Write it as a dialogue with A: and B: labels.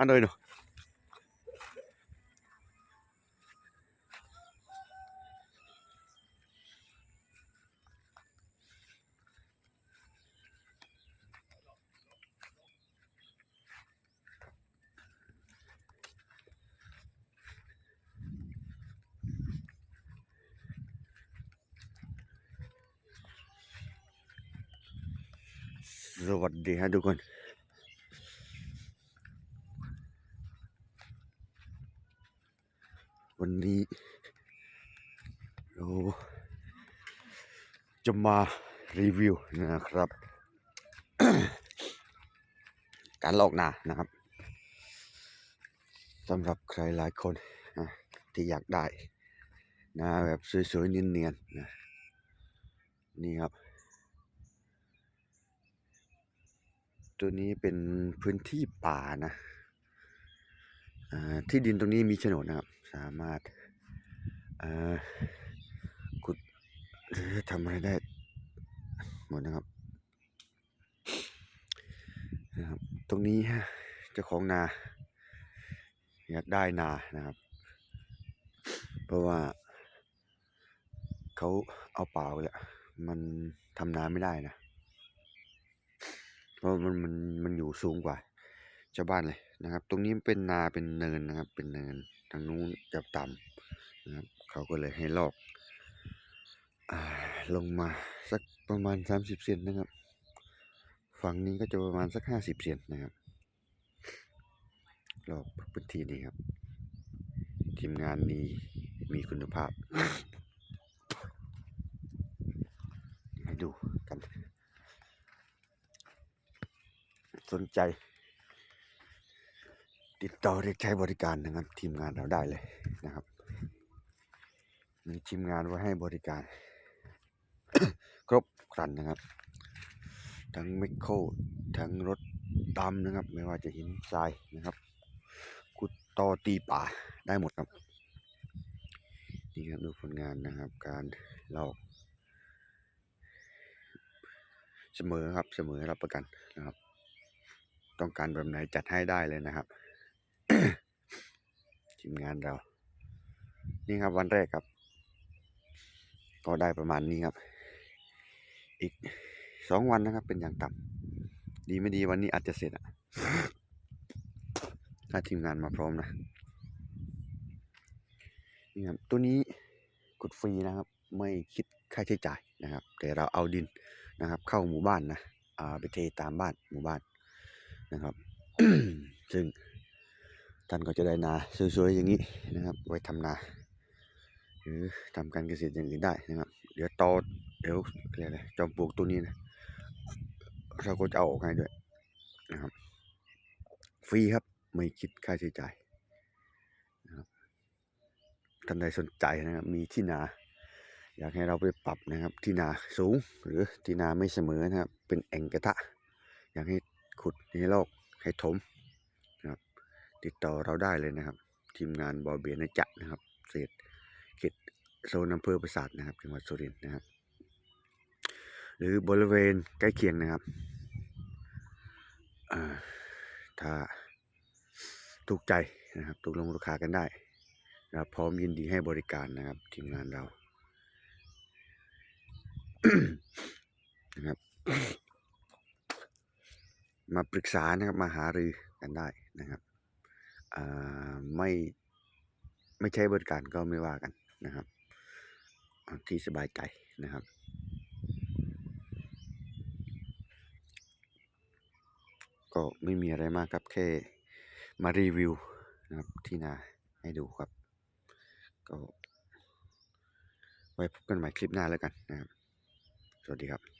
A: อันเลยหนูสวัสดีฮะทุกคน วันนี้เราจะมารีวิวนะครับ การลอกนานะครับสำหรับใครหลายคนนะที่อยากได้นาแบบสวยๆเนียนๆนะนี่ครับ ตัวนี้เป็นพื้นที่ป่านะที่ดินตรงนี้มีโฉนดนะครับ สามารถอ่าขุดหรือทำอะไรได้หมดนะครับนะครับ ตรงนี้ฮะเจ้าของนา อยากได้นานะครับ เพราะว่าเขาเอาเปล่าไปแล้วมันทำนาไม่ได้นะเพราะมันมันมันอยู่สูงกว่าชาวบ้านเลยนะครับ ตรงนี้เป็นนาเป็นเนินนะครับ เป็นเนิน ทางนู้นจะต่ำนะครับเขาก็เลยให้ลอกอลงมาสักประมาณสามสิบเซนนะครับ ฝั่งนี้ก็จะประมาณสักห้าสิบเซนนะครับรอบพื้นที่นี้ครับ ทีมงานนี้มีคุณภาพให้ดูกัน สนใจ ติดต่อเรียกใช้บริการนะครับ ทีมงานเราได้เลยนะครับ มีทีมงานไว้ให้บริการ ครบครันนะครับ ทั้งไมโครทั้งรถดำนะครับ ไม่ว่าจะหินทรายนะครับขุดตอตีป่าได้หมดครับนี่ครับดูผลงานนะครับ การลอกเสมอครับเสมอรับประกันนะครับ ต้องการแบบไหนจัดให้ได้เลยนะครับ ทีมงานเรา นี่ครับวันแรกครับ ก็ได้ประมาณนี้ครับ อีกสองวันนะครับ เป็นอย่างต่ำดีไม่ดีวันนี้อาจจะเสร็จอะถ้าทีมงานมาพร้อมนะนี่ครับตัวนี้กดฟรีนะครับ ไม่คิดค่าใช้จ่ายนะครับ แต่เราเอาดินนะครับ เข้าหมู่บ้านนะอ่าไปเทตามบ้านหมู่บ้านนะครับ ซึ่ง ท่านก็จะได้นาสวยๆอย่างนี้นะครับ ไว้ทำนา หรือทำการเกษตรอย่างอื่นได้นะครับ เดี๋ยวตอเดี๋ยวอะไรจอมปลวกตัวนี้นะเราก็จะเอาออกให้ด้วยนะครับฟรีครับไม่คิดค่าใช้จ่ายนะครับท่านใดสนใจนะครับ มีที่นา อยากให้เราไปปรับนะครับ ที่นาสูงหรือที่นาไม่เสมอนะครับ เป็นแอ่งกระทะ อยากให้ขุดให้ลอกให้ถม ติดต่อเราได้เลยนะครับ ทีมงานบอเบียนจักนะครับเศษเขตโซนอำเภอปราสาทนะครับ จังหวัดสุรินทร์นะครับ หรือบริเวณใกล้เคียงนะครับถ้าถูกใจนะครับตกลงราคากันได้นะรพร้อมยินดีให้บริการนะครับ ทีมงานเรานะครับ มาปรึกษานะครับมาหารือกันได้นะครับ ไม่ไม่ใช้บริการก็ไม่ว่ากันนะครับ ที่สบายใจนะครับ ก็ไม่มีอะไรมากครับแค่มารีวิวนะครับที่นาให้ดูครับ ก็ไว้พบกันใหม่คลิปหน้าแล้วกันนะครับ สวัสดีครับ